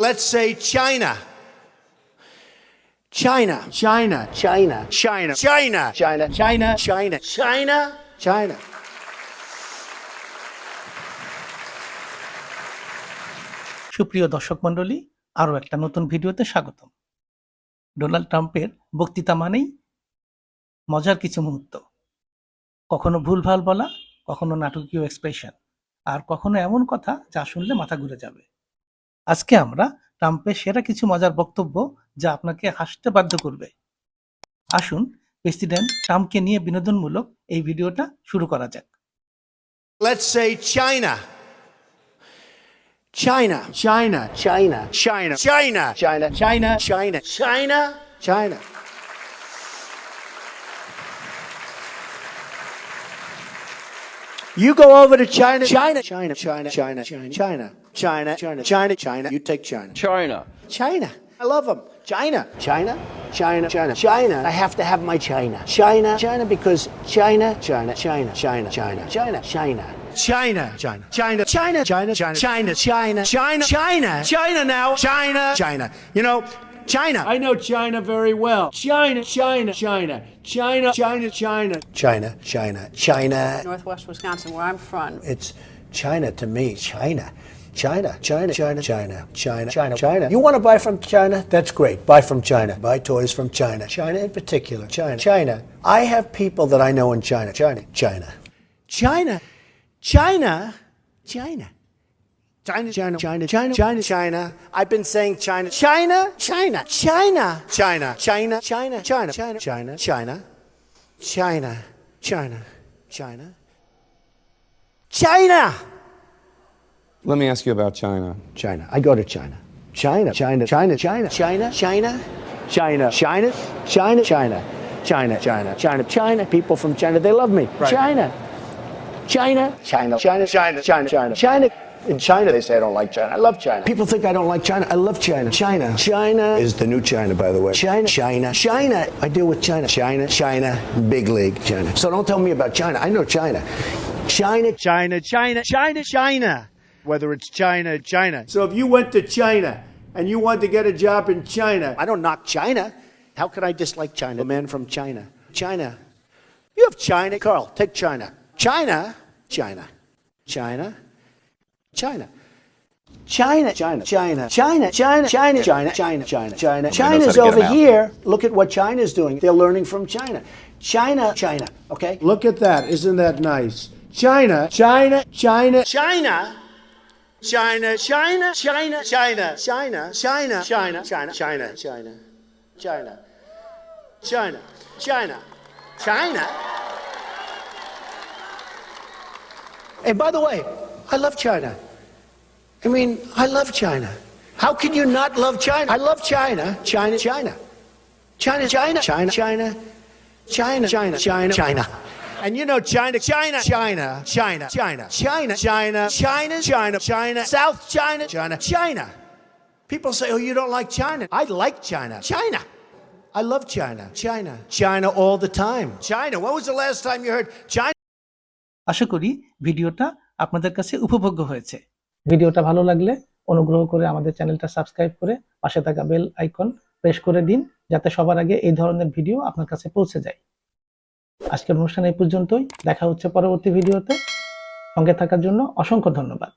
Let's say China. China. China. China. China. China. China. China. China. China. China. সুপ্রিয় দর্শক মণ্ডলী আরও একটা নতুন ভিডিওতে স্বাগতম ডোনাল্ড ট্রাম্পের বক্তৃতা মানেই মজার কিছু মুহূর্ত কখনো ভুলভাল বলা কখনো নাটকীয় এক্সপ্রেশন আর কখনো এমন কথা যা শুনলে মাথা ঘুরে যাবে আজকে আমরা ট্রাম্পের সেরা কিছু মজার বক্তব্য যা আপনাকে হাসতে বাধ্য করবে আসুন প্রেসিডেন্ট ট্রাম্পকে নিয়ে বিনোদনমূলক এই ভিডিওটা শুরু করা যাক Let's say China. China. China. China. China. China. China. China. China. China. China. You go over to China. China. China. China. China. China. China. China. China. China. China. You take China. China. China. I love them. China. China. China. China. China. I have to have my China. China. China because China. China. China. China. China. China. China. China. China. China. China. China. China. China. China. China. China. China now. China. China. You know, China. I know China very well. China, China, China, China, China, China. China. China. China. Northwest Wisconsin, where I'm from. It's China to me. China. China, China, China, China, China, China, China. You want to buy from China? That's great. Buy from China. Buy toys from China. China in particular. China. China. I have people that I know in China. China. China. China. China. China. China, China, China, China, China, China. I've been saying China, China, China, China, China, China, China, China, China, China, China, China, China, China, China. Let me ask you about China. China. I go to China. China, China, China, China, China, China, China, China, China, China, China, China, China, China. People from China, they love me. China, China, China, China, China, China, China, China. In China, they say I don't like China. I love China. People think I don't like China. I love China. China. China is the new China, by the way. China. China. China. I deal with China. China. China. Big league. China. So don't tell me about China. I know China. China. China, China, China, China. Whether it's China, China. So if you went to China and you wanted to get a job in China, I don't knock China. How could I dislike China? A man from China. China. You have China. Carl, take China. China. China. China. China. China, China, China, China, China, China, China, China, China, China. China's how to get over them out. here. Look at what China's doing. They're learning from China. China, China, okay? look at that. Isn't that nice? China, China, China. China. China, China, China, China, China, China, China, China, China, China, China, China, China, China. And by the way, I love China. I mean, I love China. How can you not love China? I love China. China, China. China, China, China, China, China, China, China, China. And you know China, China, China, China, China, China, China, China, China, China, South China, China, China. People say, oh, you don't like China. I like China. China. I love China. China. China all the time. China. When was the last time you heard China? আশা করি ভিডিওটা আপনাদের কাছে উপভোগ্য হয়েছে ভিডিওটা ভালো লাগলে অনুগ্রহ করে আমাদের চ্যানেলটা সাবস্ক্রাইব করে পাশে থাকা বেল আইকন প্রেস করে দিন যাতে সবার আগে এই ধরনের ভিডিও আপনার কাছে পৌঁছে যায় আজকের অনুষ্ঠান এই পর্যন্তই। দেখা হচ্ছে পরবর্তী ভিডিওতে। সঙ্গে থাকার জন্য অসংখ্য ধন্যবাদ।